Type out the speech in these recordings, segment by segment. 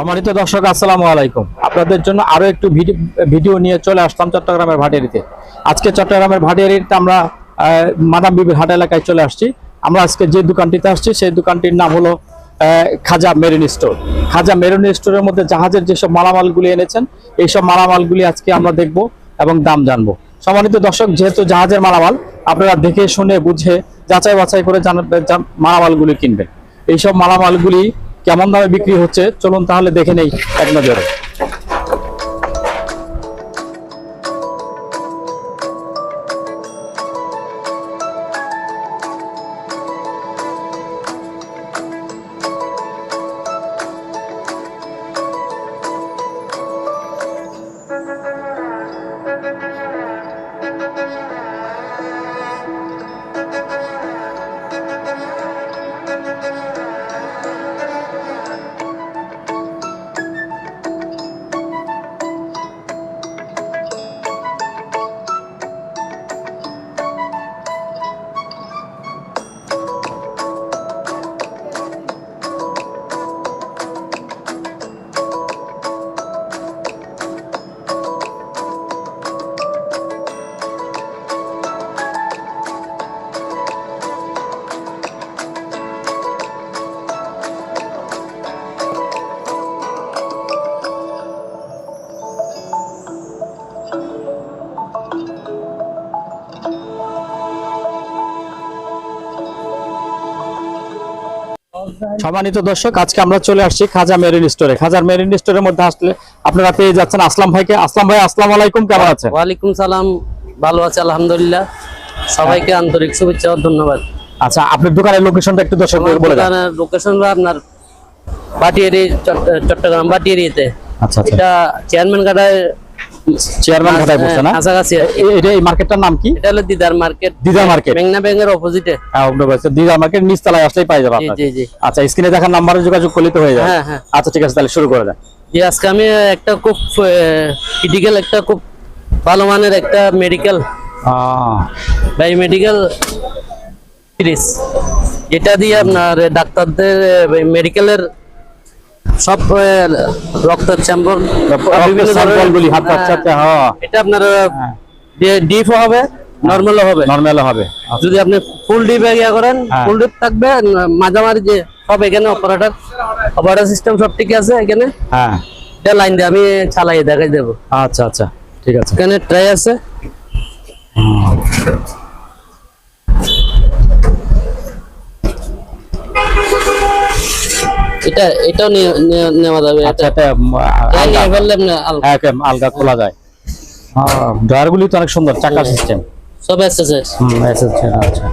সম্মানিত দর্শক, আসসালামু আলাইকুম। আপনাদের জন্য আরও একটু ভিডি- ভিডিও নিয়ে চলে আসলাম চট্টগ্রামের ভাটিয়ারিতে। আজকে চট্টগ্রামের ভাটিয়ারিতে আমরা মাদাম বিবির হাট এলাকায় চলে আসছি। আমরা আজকে যে দোকানটিতে আসছি, সেই দোকানটির নাম হলো Khaja marine store. Khaja marine স্টোরের মধ্যে জাহাজের যেসব মালামালগুলি এনেছেন, এইসব মালামালগুলি আজকে আমরা দেখব এবং দাম জানব। সম্মানিত দর্শক, যেহেতু জাহাজের মালামাল, আপনারা দেখে শুনে, বুঝে যাচাই বাছাই করে মালামালগুলি কিনবেন। এইসব মালামালগুলি কেমন দামে বিক্রি হচ্ছে? চলুন তাহলে দেখে নেই এক নজরে। সম্মানিত দর্শক আজকে আমরা চলে আসছি খাজা মেরিন স্টোরে। খাজা মেরিন স্টোরের মধ্যে আসলে আপনারা পেয়ে যাচ্ছেন আসলাম ভাইকে। আসলাম ভাই আসসালামু আলাইকুম কেমন আছেন? ওয়ালাইকুম সালাম ভালো আছে আলহামদুলিল্লাহ। সবাইকে আন্তরিক শুভেচ্ছা ও ধন্যবাদ। আচ্ছা আপনার দোকানের লোকেশনটা একটু দর্শকদের বলে দেন। লোকেশন আপনার বাটিয়ারি চট্ট- চট্টগ্রাম বাটিয়ারিতে। আচ্ছা আচ্ছা। এটা চেয়ারম্যান গাড়ায় চেয়ারম্যান কোথায় বলছেন না? কাছাকাছি আর এটা এই মার্কেটটার নাম কি? এটা হলো দিদার মার্কেট দিদার মার্কেট মেঘনা ব্যাংকের অপোজিটে হ্যাঁ দিদার মার্কেট নিচতলায় আসলেই পাই যাবে জি জি জি। আচ্ছা স্ক্রিনে দেখার নাম্বারে যোগাযোগ করলে তো হয়ে যাবে। হ্যাঁ, হ্যাঁ। আচ্ছা ঠিক আছে তাহলে শুরু করে দেন। জি আজকে আমি একটা খুব ক্রিটিক্যাল একটা খুব ভালো মানের একটা মেডিকেল বাই মেডিকেল ফ্রিজ যেটা দিয়ে আপনার ডাক্তারদের মেডিকেলের সব রক্তের আচ্ছা আচ্ছা হ্যাঁ এটা আপনার ডিপ হবে নর্মালও হবে। নর্মাল হবে। যদি আপনি ফুল ডিপ ইয়া করেন হ্যাঁ। ফুল ডিপ থাকবে মাঝামাঝি যে সব এখানে অপারেটর অপারেটর সিস্টেম সব ঠিক আছে এখানে। হ্যাঁ। এটা লাইন দিয়ে আমি চালাই দেখাই দেবো। আচ্ছা আচ্ছা। ঠিক আছে। এখানে ট্রাই আছে। এটা এটাও নেওয়া যাবে। আচ্ছা এটা আলগা নিয়ে ফেললে আপনি আল- হ্যাঁ, আলগা খোলা যায়। ড্রয়ারগুলি তো অনেক সুন্দর চাকা সিস্টেম সব হুম এসেছে আচ্ছা।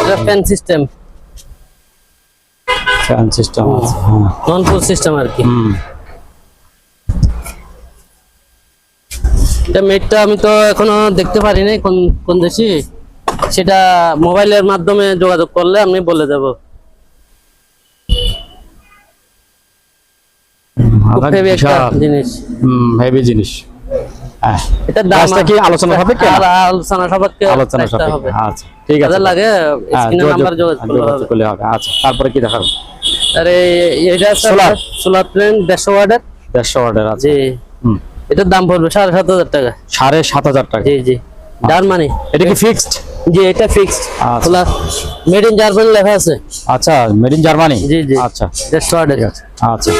এটা ফ্যান সিস্টেম ফ্যান সিস্টেম হ্যাঁ। নন সিস্টেম আর কি। হুম। এটা মেটটা আমি তো এখনও দেখতে পারিনি কোন কোন দেশি। সেটা মোবাইলের মাধ্যমে যোগাযোগ করলে আমি বলে দেব। খুব একটা জিনিস। হেভি জিনিস। হ্যাঁ এটা কি আলোচনা হবে কি? আলোচনা সাপেক্ষে আলোচনা price টা সাপেক্ষে হবে। আচ্ছা ঠিক আছে। লাগে নাম্বার যোগাযোগ করলে হবে। আচ্ছা তারপরে কি দেখাবো? আরে এটা? সোলার। ওয়াটের। আছে জি। এটার দাম পড়বে টাকা। সাড়ে সাত হাজার টাকা। জি জি। জার্মানি এটা কি ফিক্সড জি এটা ফিক্সড আচ্ছা। মেড ইন জার্মানি লেখা আছে। আচ্ছা মেড ইন জার্মানি জি, জি। আচ্ছা। ওয়াটের। আচ্ছা।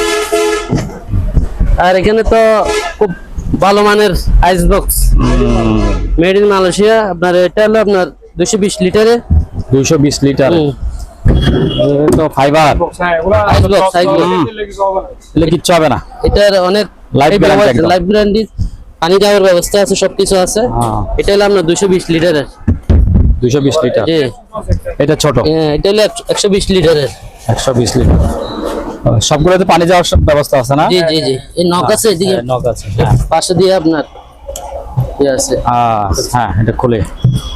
আর এখানে তো খুব ভালো মানের ice box made in Malaysia আপনার এটা হলো আপনার দুশো বিশ লিটারে। দুইশো বিশ লিটার। তো ফাইবার কিচ্ছু হবে না। এটার অনেক লাইফ পানি যাওয়ার ব্যবস্থা আছে সবকিছু আছে। হ্যাঁ। এটা হলো আপনার দুশো বিশ লিটারের। দুইশো বিশ লিটার। এটা ছোট। এটা হলো একশো বিশ লিটারের। একশো বিশ লিটার। সবগুলোতে পানি যাওয়ার সব ব্যবস্থা আছে না? জি জি জি। এই নখ আছে এদিকে? হ্যাঁ, নখ আছে হ্যাঁ। পাশে দিয়ে আপনার আছে। হ্যাঁ এটা খুলে।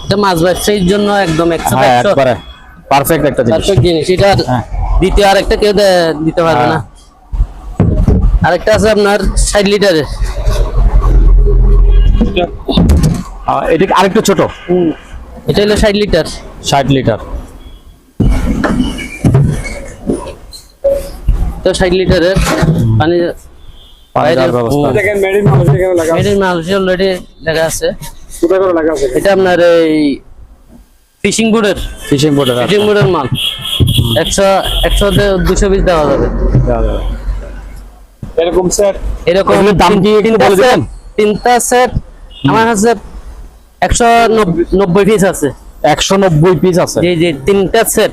এটা মাছ ব্যবসায়ীর জন্য একদম একশো হ্যাঁ একবারে পারফেক্ট একটা জিনিস। পারফেক্ট জিনিস। এটা আর হ্যাঁ। দ্বিতীয় আরেকটা কেউ দে- দিতে পারবে না। আরেকটা আছে আপনার ষাট লিটারের। এটা আরেকটু ছোট? এটা হলো ষাট লিটার। ষাট লিটার এটা ষাট লিটারের পানি পানি দেওয়ার ব্যবস্থা দেখেন মেড ইন মালয়েশিয়া কেন অলরেডি লেখা আছে। কোথায় করে লাগা আছে এটা আপনার এই ফিশিং বোর্ডের। ফিশিং বোর্ডের ফিশিং বোর্ডের মাল। একশো একশো দুশো পিস দেওয়া যাবে। এরকম স্যার এরকম দাম তিনটা বলে দিবেন? তিনটা সেট আমার কাছে একশো নব্বই পিস আছে। একশো নব্বই পিস আছে। জি জি তিনটা সেট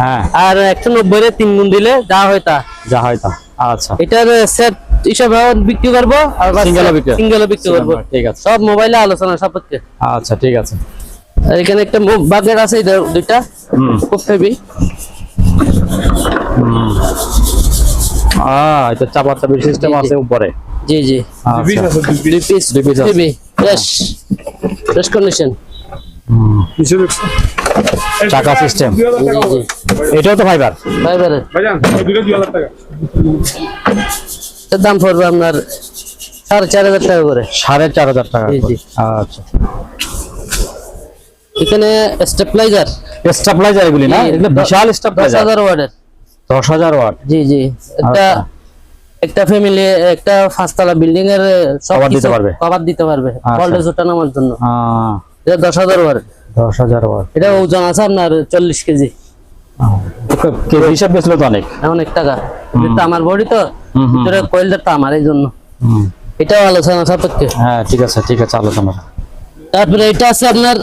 হ্যাঁ। আর একশো নব্বই এর তিন গুণ দিলে যা হয় তা। যা হয় তা। আচ্ছা। এটার সেট হিসাবে বিক্রি করব আর বিক্রি? সিঙ্গেল বিক্রি করব। ঠিক আছে। সব মোবাইলে আলোচনা সাপেক্ষে। আচ্ছা ঠিক আছে। আর এখানে একটা বাকেট আছে এটা দুইটা। খুব হেভি আহ এটা চাপা চাপি সিস্টেম জি, জি। আছে উপরে। জি জি। বিশ দুই দুই পিস দুই piece ফ্রেশ ফ্রেশ কন্ডিশন চাকা জি, এটাও তো ফাইবার ফাইবারের টাকা। এটার দাম পড়বে আপনার সাড়ে চার হাজার টাকা করে। সাড়ে চার হাজার টাকা জি, জি। আচ্ছা। এখানে স্টেপলাইজার স্টেবিলাইজার এগুলি না? এগুলো বিশাল হাজার ওয়ার্ডের দশ হাজার ওয়াট। জি জি। একটা আচ্ছা। একটা ফ্যামিলি একটা পাঁচতলা বিল্ডিং এর সব দিতে পারবে। কভার দিতে পারবে। আচ্ছা। ভোল্টেজ ওঠানোর জন্য। আহ, এটা দশ হাজার ওয়ার্ড দশ হাজার ওয়াট এটা ওজন আছে আপনার চল্লিশ কেজি। কেজি হিসাব বেচলে তো অনেক? অনেক টাকা। এটা আমার বডি তো ভিতরে কয়েলটা তো আমার এই জন্য। এটাও আলোচনা সাপেক্ষে। হ্যাঁ ঠিক আছে ঠিক আছে আলোচনা। তারপরে এটা আছে আপনার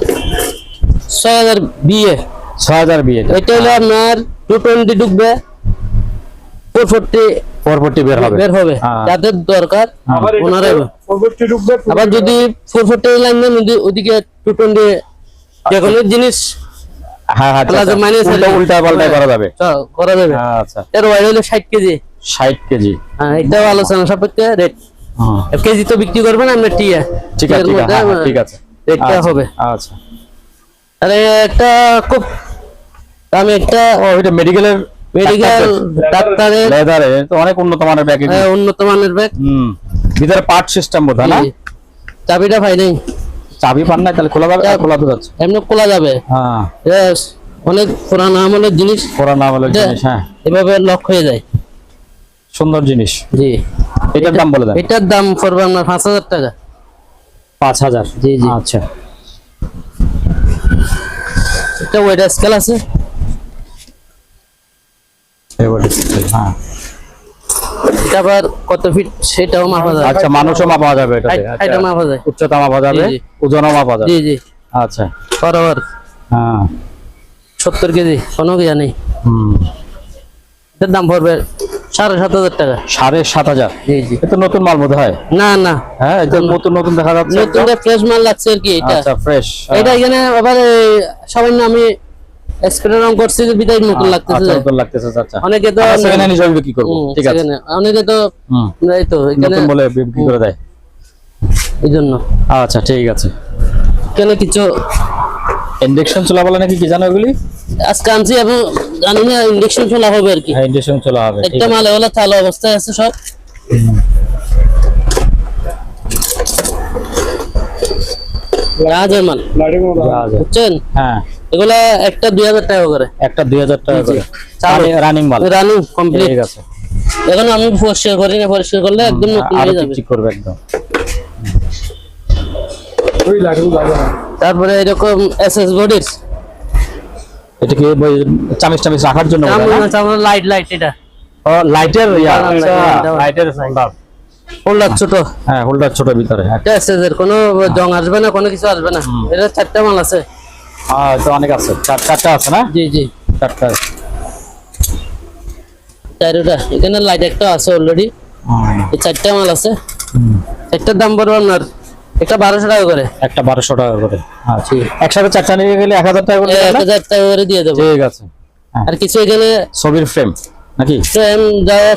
ছয় হাজার বিয়ে। ছয় হাজার বিয়ে এটা হলো আপনার টু টোয়েন্টি ঢুকবে। ফোর ফোরটি পরবর্তী বের হবে। বের হবে। হ্যাঁ। যাদের দরকার আবার ওনারা আবার যদি ফোর ফোরটি লাইন দেন ওদিকে টু টোয়েন্টি যে কোনো জিনিস হ্যাঁ হ্যাঁ প্লাজো মাইনাস উল্টা উল্টা পাল্টা করা যাবে। করা যাবে। আচ্ছা। এর ওয়াইড হলো ষাট কেজি। ষাট কেজি। হ্যাঁ এটাও আলোচনা সাপেক্ষে রেট হুম। কেজি তো বিক্রি করবেন আমরা টিয়া। ঠিক আছে ঠিক আছে হ্যাঁ, হ্যাঁ, ঠিক আছে। রেটটা আচ্ছা, হবে। আচ্ছা। আর একটা খুব আমি একটা ও এটা মেডিকেলের মেডিকেল ডাক্তারের লেদারে তো অনেক উন্নত মানের ব্যাগ হ্যাঁ, উন্নত মানের ব্যাগ হুম। ভিতরে পার্ট সিস্টেম বোধ হয় না। চাবিটা পাই নাই। চাবি পান না তাহলে খোলা যাবে? খোলা তো যাচ্ছে। এমনি খোলা যাবে। হ্যাঁ। অনেক পুরানো আমলের জিনিস। খোলা না বলে জিনিস হ্যাঁ। এভাবে লক হয়ে যায়। সুন্দর জিনিস। জি। এটার দাম বলে দেন। এটার দাম পড়বে আপনার পাঁচ হাজার টাকা। পাঁচ হাজার? জি, জি। আচ্ছা। এটা ওয়েট স্কেল আছে? এবারে হ্যাঁ। আবার কত ফিট সেটাও মাপা যায় আচ্ছা মানুষও মাপা যাবে এটাতে। আচ্ছা। মাপা উচ্চতা মাপা যাবে। ওজনও মাপা যাবে। জি জি। আচ্ছা। বরাবর। হ্যাঁ। কেজি কোনো ইয়া নেই। হুম। এটার দাম পড়বে সাড়ে সাত হাজার টাকা। সাড়ে সাত হাজার? জি জি। এটা নতুন মাল বোধ হয় না না। হ্যাঁ এটা নতুন। নতুন দেখা যাচ্ছে। নতুন ফ্রেশ মাল লাগছে আর কি এটা। আচ্ছা ফ্রেশ এটা এখানে আবার সামান্য আমি স্প্রে রং করছি যে বিদায় নতুন লাগতেছে আচ্ছা নতুন লাগতেছে আচ্ছা অনেকে তো বিক্রি করব? ঠিক আছে। সেখানে। অনেকে তো এই তো এখানে বলে বিক্রি করে দেয়? এই জন্য আচ্ছা ঠিক আছে। এখানে কিছু ইন্ডাকশন চলা বলে নাকি কি জানো এগুলি? আজকে আনছি এবং জানি না ইন্ডাকশন চলা হবে আর কি। হ্যাঁ ইন্ডাকশন চলা হবে একটা মালে চালু অবস্থায় আছে সব। রাজের মাল। বুঝছেন? হ্যাঁ। এগুলা একটা দুই হাজার টাকা করে। একটা দুই হাজার টাকা করে। রানিং মাল। রানিং কমপ্লিট ঠিক আছে। এখন আমি পরিষ্কার করি না পরিষ্কার করলে একদম নতুন হয়ে যাবে। ঠিক করবে একদম। ওই লাইটিং তারপরে এরকম এস এস বডির এটা কি ওই চামিচ রাখার জন্য হয়? লাইট লাইট এটা। ও লাইটের আচ্ছা লাইটের হোল্ডার হোল্ডার ছোট। হ্যাঁ হোল্ডার ছোট ভিতরে হ্যাঁ। এটা এস এর কোনো জং আসবে না কোনো কিছু আসবে না। এটা চারটা মাল আছে। হ্যাঁ, তো অনেক আছে। চার চারটা আছে না? জি জি। চারটা চারোটা। এখানে লাইট একটা আছে অলরেডি এই চারটা মাল আছে। চারটার একটার দাম পড়বে আপনার একটা বারোশো টাকা করে। একটা বারোশো টাকা করে। আচ্ছা। একসাথে চারটা নিয়ে গেলে এক হাজার টাকা করে এক হাজার টাকা করে দিয়ে দেবো। ঠিক আছে। হ্যাঁ। আর কিছু এখানে ছবির ফ্রেম নাকি?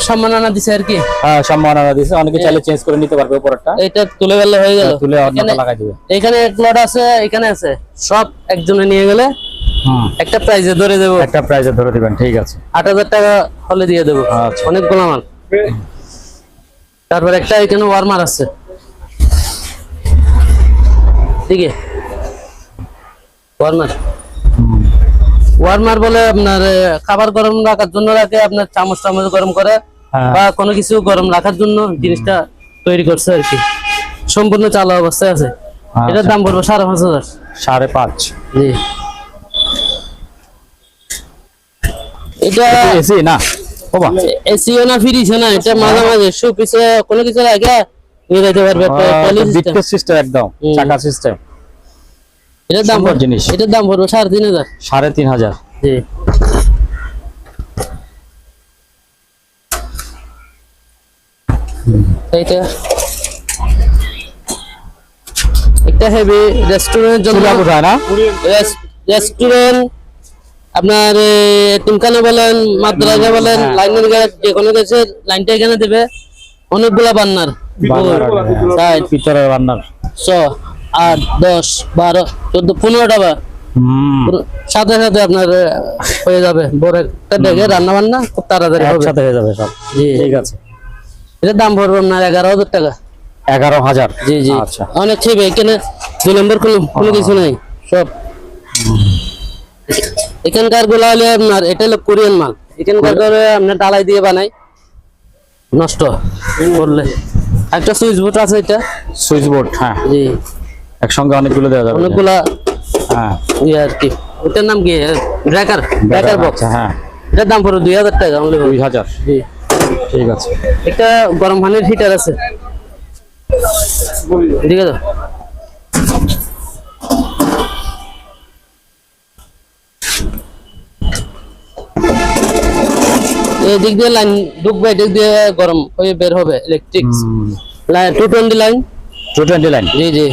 সম্মাননা দিছে আর কি। হ্যাঁ সম্মাননা দিয়েছে অনেকে চাইলে চেঞ্জ করে নিতে পারবে উপরটা এটা তুলে গেলে হয়ে গেল। তুলে অন্যটা লাগাই দিবে। এখানে এক লট আছে এখানে আছে। সব একজনে নিয়ে গেলে একটা প্রাইজে ধরে দেবো। একটা প্রাইজে ধরে দিবেন ঠিক আছে। আট হাজার টাকা হলে দিয়ে দেবো। আচ্ছা। অনেক মাল। তারপর একটা এখানে ওয়ার্মার আছে। ঠিক আছে ওয়ার্মার ওয়ার্মার বলে আপনার খাবার গরম রাখার জন্য রাখে আপনার চামচ চামচ গরম করে হ্যাঁ। বা কোনো কিছু গরম রাখার জন্য জিনিসটা তৈরি করছে আর কি। সম্পূর্ণ চালু অবস্থায় আছে। এটার দাম পড়বে সাড়ে পাঁচ হাজার। সাড়ে পাঁচ। জি। এটা এসি না? ও বাহ এসিও না ফ্রিজও না এটা মাঝে মাঝে শু পিছে কোনো কিছু লাগে নিয়ে যেতে পারবে সিস্টেম একদম চাকা সিস্টেম এটার দাম জিনিস। এটার দাম পড়বে সাড়ে তিন হাজার। সাড়ে তিন হাজার। জি। এইটা। একটা হেভি রেস্টুরেন্টের জন্য কোথায় না? রেস্টুরেন্ট আপনার টিমকানে বলেন মাদ্রাজা বলেন হ্যাঁ। লাইনের গ্যাস যে কোনো দেশের লাইনটা এখানে দেবে। অনেকগুলা বান্নার। বান্নার পিতরের আট দশ বারো চোদ্দ পনেরোটা বা? সাথে সাথে আপনার হয়ে যাবে বড় একটা দেখে রান্না বান্না খুব তাড়াতাড়ি হবে। একসাথে হয়ে যাবে সব। জি ঠিক আছে। এটার দাম পড়বে আপনার এগারো হাজার টাকা। এগারো হাজার। জি জি। আচ্ছা। অনেক ছিবে এখানে দুই নম্বর কোনো কোনো কিছু নাই সব। এখানকারগুলা হলে আপনার এটা হলো কোরিয়ান মাল। এখানকার করে আপনার ডালাই দিয়ে বানাই নষ্ট করলে। একটা সুইচ বোর্ড আছে এটা। সুইচ বোর্ড হ্যাঁ। জি। একসঙ্গে অনেকগুলো দেওয়া যাবে। অনেকগুলা হ্যাঁ। ইয়ে আর কি। ওটার নাম কি? ব্রেকার ব্রেকার বক্স হ্যাঁ। এটার দাম পড়বে দুই হাজার টাকা only দুই হাজার। জি। ঠিক আছে। একটা গরম পানির হিটার আছে। ঠিক আছে এদিক দিয়ে লাইন ঢুকবে এদিক দিয়ে গরম হয়ে বের হবে electric line two twenty line two twenty line জি জি।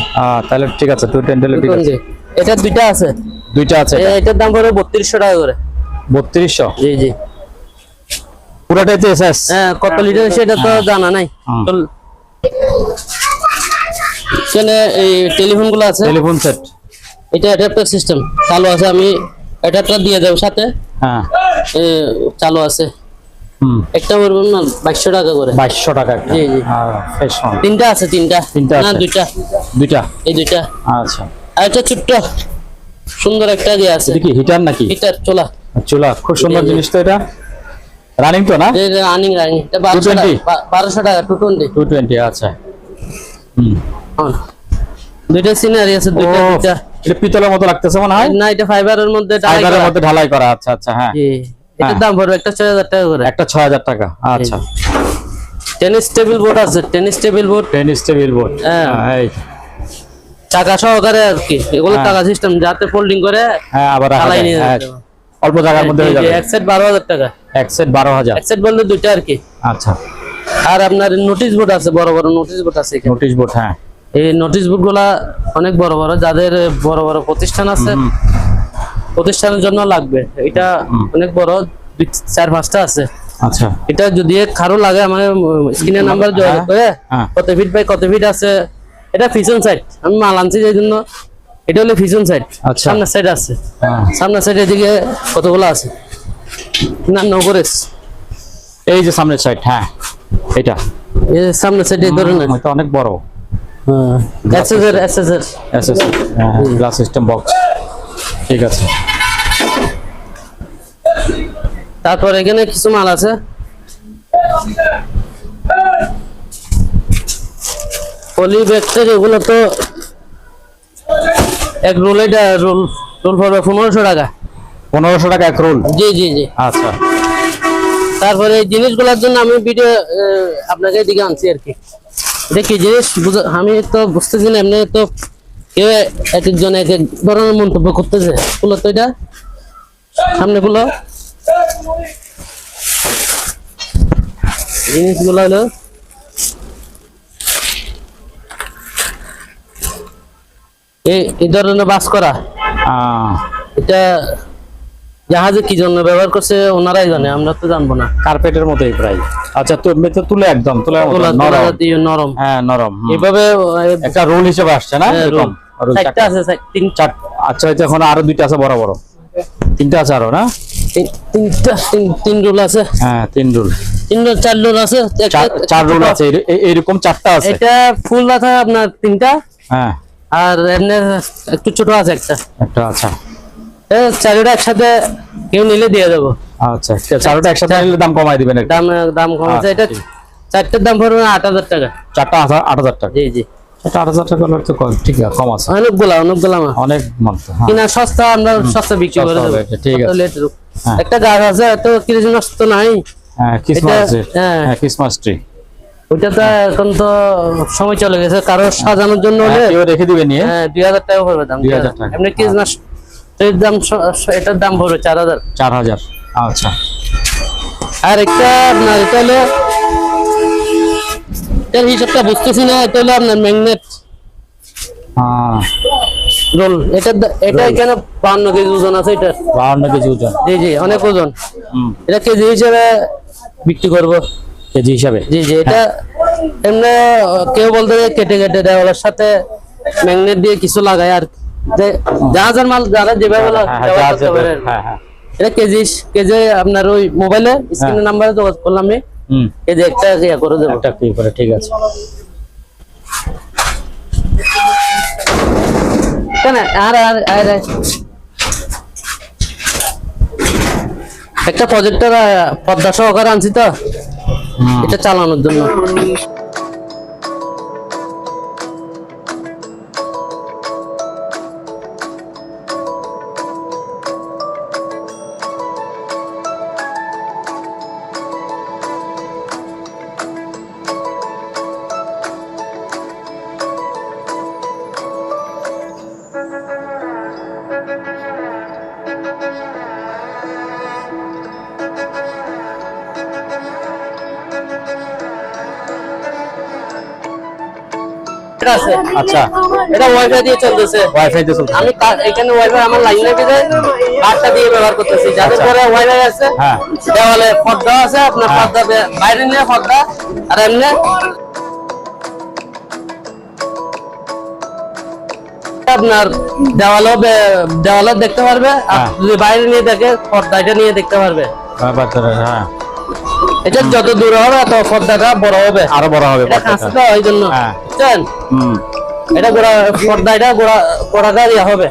তাহলে ঠিক আছে টু টোয়েন্টি ঠিক আছে। এটা দুইটা আছে? দুইটা আছে এটার দাম পড়বে বত্রিশশো টাকা করে। বত্রিশশো? জি জি। পুরাটাই তো এসএস? হ্যাঁ কত লিটার সেটা তো জানা নাই। এখানে এই টেলিফোনগুলো আছে? Telephone set. এটা অ্যাডাপ্টার সিস্টেম চালু আছে আমি অ্যাডাপ্টার দিয়ে দেবো সাথে। হ্যাঁ। এ, চালু আছে। একটা না বাইশশো টাকা করে। বাইশশো টাকা জি, জি। তিনটা আছে তিনটা। তিনটা না দুইটা। দুইটা? এই দুইটা। আচ্ছা। আর একটা ছোট্ট সুন্দর একটা দিয়ে আছে। কি হিটার নাকি? এটার চোলা। চুলা খুব সুন্দর। জিনিস তো এটা। রানিং তো না? রানিং রানিং এটা বারোশো টাকা 220? বা- বারোশো টাকা টু টোয়েন্টি টু টোয়েন্টি আচ্ছা। হুম। দুইটা সিনারি আছে দুইটা দুইটা এটা পিতলের মতো লাগতেছে মনে হয়? না এটা ফাইবারের মধ্যে ফাইবারের মধ্যে ঢালাই করা আচ্ছা আচ্ছা হ্যাঁ। এটার হ্যাঁ। দাম পড়বে একটা ছয় হাজার টাকা করে। একটা ছয় হাজার টাকা আচ্ছা। টেনিস টেবিল বোর্ড আছে tennis table board. Tennis table board হ্যাঁ। এই। টাকা সহকারে আর কি এগুলো হ্যাঁ। টাকা সিস্টেম যাতে ফোল্ডিং করে হ্যাঁ আবার চালাই নিয়ে হ্যাঁ, অল্প জায়গার মধ্যে হয়ে যাবে। এক সেট বারো হাজার টাকা। এক সেট বারো হাজার। এক সেট বলতে দুইটা আর কি। আচ্ছা। আর আপনার নোটিশ বোর্ড আছে বড় বড় নোটিশ বোর্ড আছে এখানে। নোটিশ বোর্ড হ্যাঁ। এই নোটিশ বোর্ডগুলা অনেক বড় বড় যাদের বড় বড় প্রতিষ্ঠান আছে প্রতিষ্ঠানের জন্য লাগবে। এটা অনেক বড় দুই চার পাঁচটা আছে। আচ্ছা। এটা যদি কারও লাগে আমার স্ক্রিনের নাম্বার যোগাযোগ করে হ্যাঁ। কত ফিট বাই কত ফিট আছে এটা ফিশন সাইড আমি মাল আনছি যে জন্য এটা হলো ফিশন সাইড আচ্ছা। সামনের সাইড আছে। হ্যাঁ। সামনের সাইডের দিকে কতগুলো আছে? না নগরেশ এই যে সামনের সাইড হ্যাঁ এটা। এই যে সামনের সাইডে এই ধরনের এটা অনেক বড়। এসএসএর এসএসএর এসএস গ্লাস সিস্টেম বক্স ঠিক আছে। তারপর এখানে কিছু মাল আছে? পলি ব্যাগটের এগুলো তো এক রোল এটা রোল রোল পড়বে পনেরোশো টাকা। পনেরোশো টাকা এক রোল? জি জি জি। আচ্ছা। তারপরে এই জিনিসগুলোর জন্য আমি ভিডিও আপনাকে এদিকে আনছি আর কি। এটা কি জিনিস? আমি তো বুঝতেছি না এমনি তো কেউ এক একজন এক এক ধরনের মন্তব্য করতেছে। খুলো তো এটা। সামনে খুলো জিনিসগুলো হলো এই ধরনের বাস করা। এটা জাহাজে কি জন্য ব্যবহার করছে ওনারাই জানে আমরা তো জানব না। কার্পেটের মতোই প্রায়। আচ্ছা তো তুলে একদম তুলে নরম। হ্যাঁ নরম। এভাবে একটা রোল হিসেবে আসছে না? হ্যাঁ, এরকম? চারটা। আছে তিন চার আচ্ছা হয়তো এখন আরও দুইটা আছে বড় বড় তিনটা আছে আরও না? তিন- তিনটা তিন- রোল আছে। হ্যাঁ তিন রোল। তিন রোল চার রোল আছে। চার রোল এই- চারটা আছে। এটা ফুল আছে আপনার তিনটা। হ্যাঁ। আর এমনি একটু ছোট আছে একটা। একটা আচ্ছা। চারটা একসাথে কেউ নিলে দিয়ে দেবো। আচ্ছা চারোটা একসাথে নিলে দাম কমাই দিবেন দাম আচ্ছা, এটা ঠিক। চারটের দাম পড়বে আট হাজার টাকা। চারটা আট হাজার টাকা। জি জি। চারটা আট হাজার টাকা তো ঠিক আছে কম আছে। অনেকগুলা অনেকগুলা অনেক মাত্র হ্যাঁ। কিনা সস্তা আমরা সস্তা বিক্রি করে দেবো। ঠিক আছে। হ্যাঁ। একটা গাছ আছে নষ্ট নাই। হ্যাঁ ক্রিসমাস হ্যাঁ। হ্যাঁ ক্রিসমাস ট্রি ওইটা তো এখন তো সময় চলে গেছে কারও সাজানোর জন্য হলে রেখে দিবে নিয়ে। হ্যাঁ দুই হাজার টাকা পড়বে দাম 2000 টাকা। এমনি ক্রিসমাস এর দাম এটার দাম পড়বে চার হাজার। চার হাজার। আচ্ছা। আর একটা আপনার এটা হলো এটার হিসাবটা বুঝতেছি না এটা হলো আপনার ম্যাগনেট রোল এটা এটা এখানে কেজি ওজন আছে এটা। কেজি ওজন। জি জি অনেক ওজন। এটা কেজি হিসেবে বিক্রি করব। কেজি হিসাবে? জি জি এটা এমনি কেউ বলতে কেটে কেটে দেয় ওর সাথে ম্যাগনেট দিয়ে কিছু লাগায় আর যে জাহাজের মাল যারা যেভাবে হ্যাঁ। হ্যাঁ হ্যাঁ এটা কেজি কেজি আপনার ওই মোবাইলে স্ক্রিনের নাম্বারে যোগাযোগ করলাম আমি। হুম। কেজি একটা ইয়া করে দেবো। একটা কি করে ঠিক আছে। কেন? আর আর আর আর। একটা প্রজেক্টর পদ্মা সহকারে আনছি তো। এটা চালানোর জন্য। এটা আছে। আচ্ছা। এটা ওয়াইফাই দিয়ে চলতেছে। ওয়াইফাই দিয়ে চলছে আমি এখানে ওয়াইফাই আমার লাইন লেগে যায় দিয়ে ব্যবহার করতেছি। যাদের ঘরে ওয়াইফাই আছে হ্যাঁ। দেওয়ালে পর্দা আছে আপনার পর্দা বাইরে নিয়ে পর্দা আর এমনি আপনার দেওয়ালও দেওয়ালও দেখতে পারবে। আর হ্যাঁ। যদি বাইরে নিয়ে দেখে পর্দাটা নিয়ে দেখতে পারবে। হ্যাঁ। এটা যত দূর হবে তত পর্দাটা বড় হবে। আরও বড় হবে। ওই জন্য। হ্যাঁ। বুঝছেন? এটা গোড়া পর্দা এটা গোড়া হবে।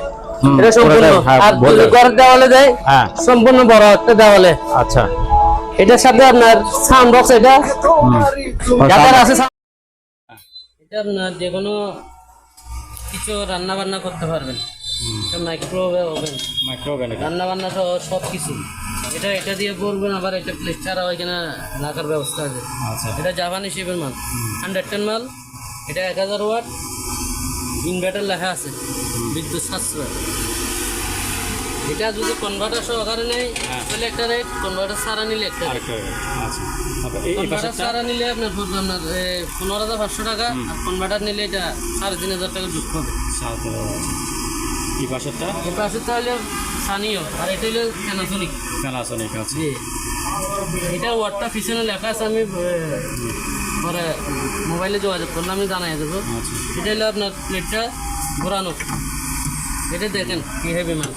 এটা সম্পূর্ণ। হ্যাঁ, আর ঘরের দেওয়ালে দেয় হ্যাঁ। সম্পূর্ণ বড় একটা দেওয়ালে। আচ্ছা। এটার সাথে আপনার সাউন্ড বক্স এটা যাদের আছে এটা আপনার যে কোনো কিছু রান্না বান্না করতে পারবেন। মাইক্রোওয়েভ ওভেন মাইক্রোওভেন রান্না বান্না সহ সব কিছু এটা এটা দিয়ে করবেন আবার এটা প্লেট ছাড়া ওইখানে রাখার ব্যবস্থা আছে। আচ্ছা। এটা জাপানি শিপের মাল। হান্ড্রেড টেন মাল। এটা এক হাজার ওয়াট ইনভার্টার লেখা আছে। বিদ্যুৎ সাশ্রয়। এটা যদি কনভার্টার সহকারে নেয় তাহলে একটা রেট কনভার্টার ছাড়া নিলে একটা রেট আচ্ছা। কনভার্টার পাশেরটা? ছাড়া নিলে আপনার আপনার পনেরো হাজার পাঁচশো টাকা। আর কনভার্টার নিলে এটা সাড়ে তিন হাজার টাকা যুক্ত হবে। এই পাশেরটা? এর পাশে তাহলে স্থানীয় আর এটা হলো প্যানাসোনিক প্যানাসনিক আছে এটা ওয়ার্ডটা পিছনে লেখা আছে আমি পরে মোবাইলে যোগাযোগ করলে আমি জানাই দেবো। আচ্ছা। এটা হলো আপনার প্লেটটা ঘোরানো। এটা দেখেন কি হেভি মাল।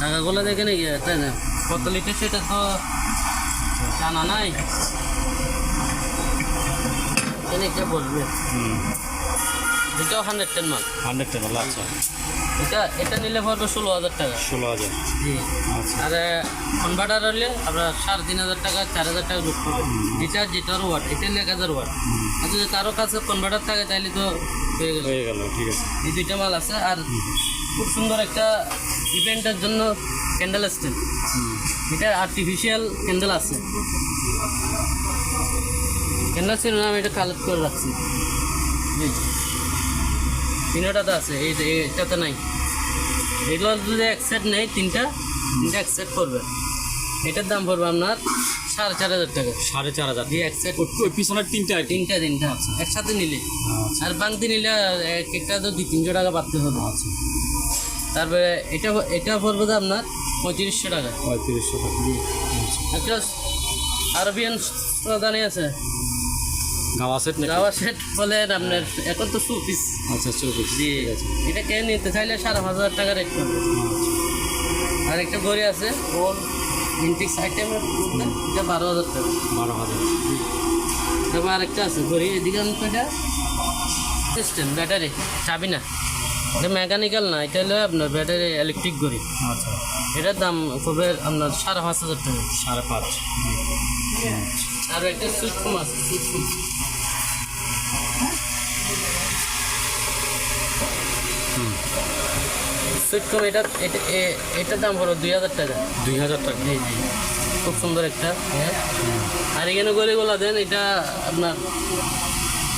টাকাগুলো দেখেন এই তাই না কত লিটার সেটা তো জানা নাই। এখানে একটা বলবে? এটাও হান্ড্রেড টেন মাল। হান্ড্রেড টেন আচ্ছা। এটা এটা নিলে পড়বে ষোলো হাজার টাকা। ষোলো হাজার। জি। আচ্ছা। আর কনভার্টার হলে আপনার সাড়ে তিন হাজার টাকা চার হাজার টাকা যোগ করবে। যেটা যেটার ওয়াট এটা এক হাজার ওয়াট আর যদি কারও কাছে কনভার্টার থাকে তাহলে তো হয়ে গেল। হয়ে গেল ঠিক আছে। এই দুইটা মাল আছে। আর খুব সুন্দর একটা ইভেন্টের জন্য ক্যান্ডেল স্ট্যান্ড এটা আর্টিফিশিয়াল ক্যান্ডেল আছে। ক্যান্ডেল ছিল না আমি এটা কালেক্ট করে রাখছি। জি। তিনটাতে আছে এই এটাতে নাই। এগুলো যদি এক সেট নেই তিনটা তিনটা এক সেট পড়বে। এটার দাম পড়বে আপনার সাড়ে চার হাজার টাকা। সাড়ে চার হাজার দিয়ে এক সেট ওই পিছনের তিনটা কি। তিনটা আছে। একসাথে নিলে। আচ্ছা। আর বাংতি নিলে এক একটা তো দুই তিনশো টাকা বাড়তে হবে। আচ্ছা। তারপরে এটা এটা পড়বে তো আপনার পঁয়ত্রিশশো টাকা। পঁয়ত্রিশশো টাকা। একটা আরবিয়ান প্রদানি আছে। গাওয়া সেট গাওয়া সেট বলে আপনার এখন তো সুপিস আচ্ছা চব্বিশ জি। এটা কে নিতে চাইলে সাড়ে পাঁচ হাজার টাকা রেট করবে আর একটা ঘড়ি আছে গোল ইন্টিক্স আইটেমের মধ্যে এটা বারো হাজার টাকা। বারো হাজার তারপর আরেকটা আছে ঘড়ি এদিকে এটা সিস্টেম ব্যাটারি চাবি না। এটা মেকানিক্যাল না এটা হলো আপনার ব্যাটারি ইলেকট্রিক গড়ি আচ্ছা। এটার দাম পড়বে আপনার সাড়ে পাঁচ হাজার টাকা। সাড়ে পাঁচ আর একটা সুটকম আছে সুটকম সুটকম এটা এটা এটার দাম হলো দুই হাজার টাকা। দুই হাজার টাকা। জি জি খুব সুন্দর একটা হ্যাঁ। আর এখানে গলিগুলো দেন এটা আপনার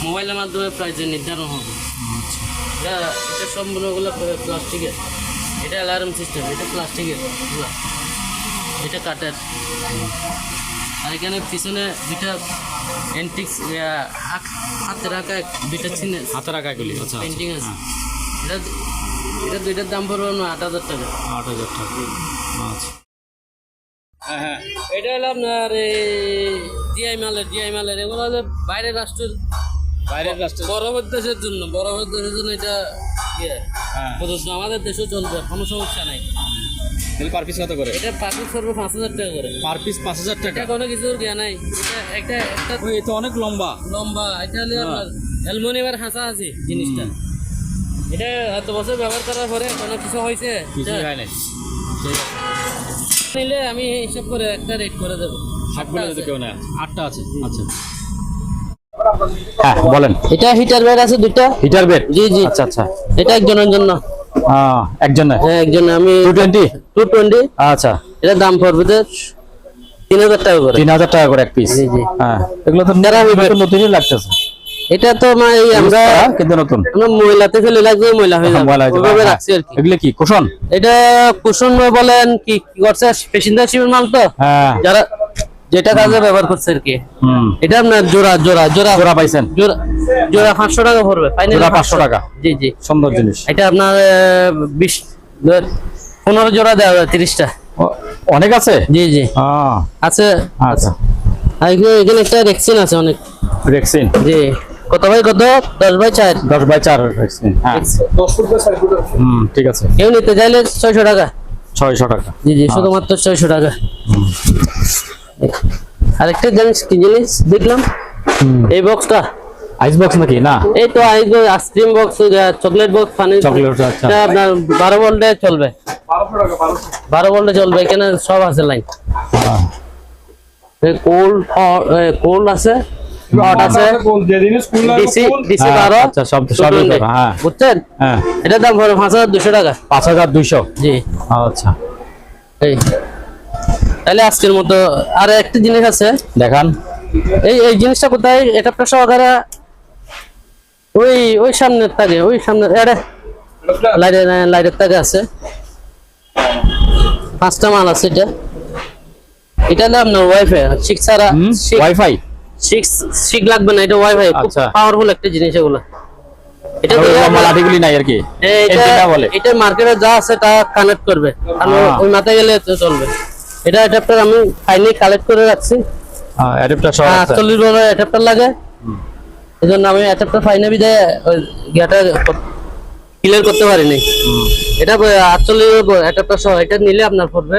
মোবাইলের মাধ্যমে প্রাইস নির্ধারণ হবে। এটা এটা সম্পূর্ণগুলো প্লাস্টিকের। এটা অ্যালার্ম সিস্টেম এটা প্লাস্টিকের এটা কাঠের। আর এখানে পিছনে দুইটা অ্যান্টিক্স হাতে রাখা দুইটা চিনে হাতে রাখা এগুলি আচ্ছা পেন্টিং আছে। এটা এটা দুইটার দাম পড়বে আপনার আট হাজার টাকা। আট হাজার টাকা। আচ্ছা। হ্যাঁ হ্যাঁ। এটা হলো আপনার ডিআই মালের ডিআই মালের। এগুলো হলো বাইরের রাষ্ট্রের বাইরের রাষ্ট্রে বড় দেশের জন্য বড় দেশের জন্য এটা ইয়ে। হ্যাঁ। আমাদের দেশেও চলবে কোনো সমস্যা নাই। তাহলে পার পিস কত করে? এটা পাখি করবে পাঁচ হাজার টাকা করে। পার পিস পাঁচ হাজার টাকা? কোনো কিছুর জ্ঞান নাই। এটা একটা একটা অনেক লম্বা। লম্বা এটা হলো আপনার অ্যালমোনিয়ামের হাসা আছে জিনিসটা। এটা এত বছর ব্যবহার করার পরে কোনো কিছু হয়েছে? কিছু হয়। নাই নিলে আমি হিসাব করে একটা রেট করে দেবো। ষাট যদি কেউ নেয়। আটটা আছে। আচ্ছা। হ্যাঁ বলেন। এটা হিটার বেড আছে দুইটা। হিটার বেড জি জি। আচ্ছা আচ্ছা। এটা একজনের জন্য। একজন হ্যাঁ একজন আমি টু টোয়েন্টি টু টোয়েন্টি আচ্ছা। এটার দাম পড়বে তিন হাজার টাকা করে। তিন হাজার টাকা করে এক পিস জি, জি। হ্যাঁ। এগুলো তো নতুনই লাগতেছে। এটা তো মানে আমরা হ্যাঁ, কিন্তু নতুন। ময়লাতে ফেলে লাগবে ময়লা হয়ে যাবে। হয়ে হ্যাঁ। রাখছি আর কি। এগুলো কি কুশন? এটা কুশন বলেন কি করছে? পেশিন্দার শিবির মাল তো? হ্যাঁ। যারা যেটা কাজে ব্যবহার করছে আর কি। হুম। এটা আপনার জোড়া জোড়া জোড়া। জোড়া পাইছেন? জোড়া জোড়া পাঁচশো টাকা পড়বে ফাইনাল জোড়া 500 টাকা। জি জি। সুন্দর জিনিস। এটা আপনার বিশ পনেরো জোড়া দেওয়া যায় তিরিশটা। অনেক আছে? জি জি। আহ, আছে। আচ্ছা। এখানে একটা রেক্সিন আছে অনেক। রেক্সিন জি। কত ভাই কত? দশ বাই চার। দশ বাই চার হ্যাঁ। বাই। হুম ঠিক আছে। কেউ নিতে চাইলে ছয়শো টাকা। ছয়শো টাকা। জি জি শুধুমাত্র ছয়শো টাকা। আরেকটা জিনিস কি জিনিস দেখলাম? এই বক্সটা আইস বক্স নাকি? না। এই তো ice cream box chocolate box পানি চকলেট আচ্ছা। আপনার বারো ভোল্টে চলবে। টাকা বারো ভোল্টে চলবে এখানে সব আছে লাইন কোল্ড কোল্ড আছে। হট আছে। ডিসি ডিসি হ্যাঁ, আচ্ছা, সব- সবই করা, হ্যাঁ। বুঝছেন? হ্যাঁ। এটার দাম টাকা। জি। আচ্ছা। এই। তাহলে আজকের মতো আর একটা জিনিস আছে। দেখান। এই এই জিনিসটা কোথায়? এটা আপনার সহকারে ওই ওই সামনের তাকে ওই সামনে লাইটের লাইটের তাকে আছে। পাঁচটা মাল আছে এটা। এটা হলো আপনার ওয়াইফাই সিক্স ছাড়া ওয়াইফাই সিক্স লাগবে না এটা ওয়াইফাই খুব আচ্ছা। পাওয়ারফুল একটা জিনিস এগুলো। এটা ওই দিয়ে লম্বা লাঠিগুলি নাই আর কি। এটা বলে। এটা মার্কেটে যা আছে তা কানেক্ট করবে। আর হ্যাঁ। ওই মাথায় গেলে চলবে। এটা অ্যাডাপ্টার আমি ফাইনালি কালেক্ট করে রাখছি। অ্যাডাপ্টার সহ হ্যাঁ, আছে। আটচল্লিশ বড় অ্যাডাপ্টার লাগে। এই জন্য আমি অ্যাডাপ্টার ফাইনে বিদায় ওই গিয়াটা ক্লিয়ার করতে পারিনি। এটা আটচল্লিশ অ্যাডাপ্টার সহ এটা নিলে আপনার পড়বে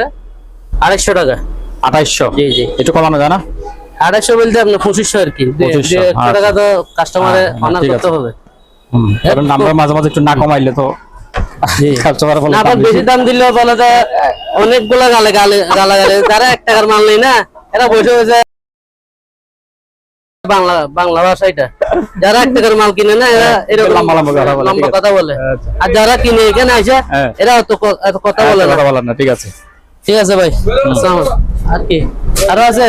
আড়াইশো টাকা। আঠাইশশো? জি জি। একটু কমানো যায় না? আড়াইশো বলতে আপনার পঁচিশশো আর কি। দুই- 2500, দুই একশো আচ্ছা। টাকা তো কাস্টমারে হ্যাঁ, হ্যাঁ, অনার করতে হবে। কারণ নাম্বার মাঝে মাঝে একটু না কমাইলে তো কাস্টমার বলে না আবার বেশি। বেশি। দাম দিলেও বলে যে অনেকগুলো গালে গালে গালা গালে যারা এক টাকার মাল নেই না এরা বসে বসে বাংলা বাংলা ভাষা এটা। যারা এক টাকার মাল কিনে না এরা এরকম লম্বা লম্বা কথা বলে, আচ্ছা। আর যারা কিনে এখানে আসে হ্যাঁ। এরা অত কথা বলে না ঠিক আছে। ঠিক আছে ভাই আর কি? আরও আছে?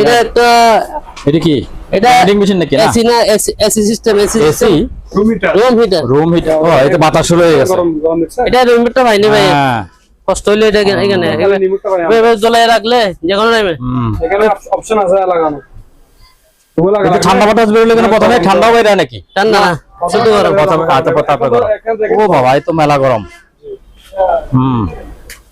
এটা একটা এটা কি? এটা ভেন্ডিং মেশিন নাকি? না। এসি না এসি সিস্টেম এসি এসি? দু metre room heater room heater ও এতে বাতাস হয়ে গেছে। এটা রুম হিটার ভাই নেই ভাই। হ্যাঁ। কষ্ট হইলে এটা এখানে এখানে। এভাবে জ্বলাই রাখলে যে কোনো টাইমে হুম। এখানে অপশন আছে লাগানো। তুমি কিন্তু লাগানো ঠান্ডা বাতাস বেরোলে কিন্তু প্রথমে ঠান্ডা হয়ে যায় নাকি? ঠান্ডা না শুধু গরম। প্রথমে হাতে পাতা গরম ও বাবা এই তো মেলা গরম। হুম।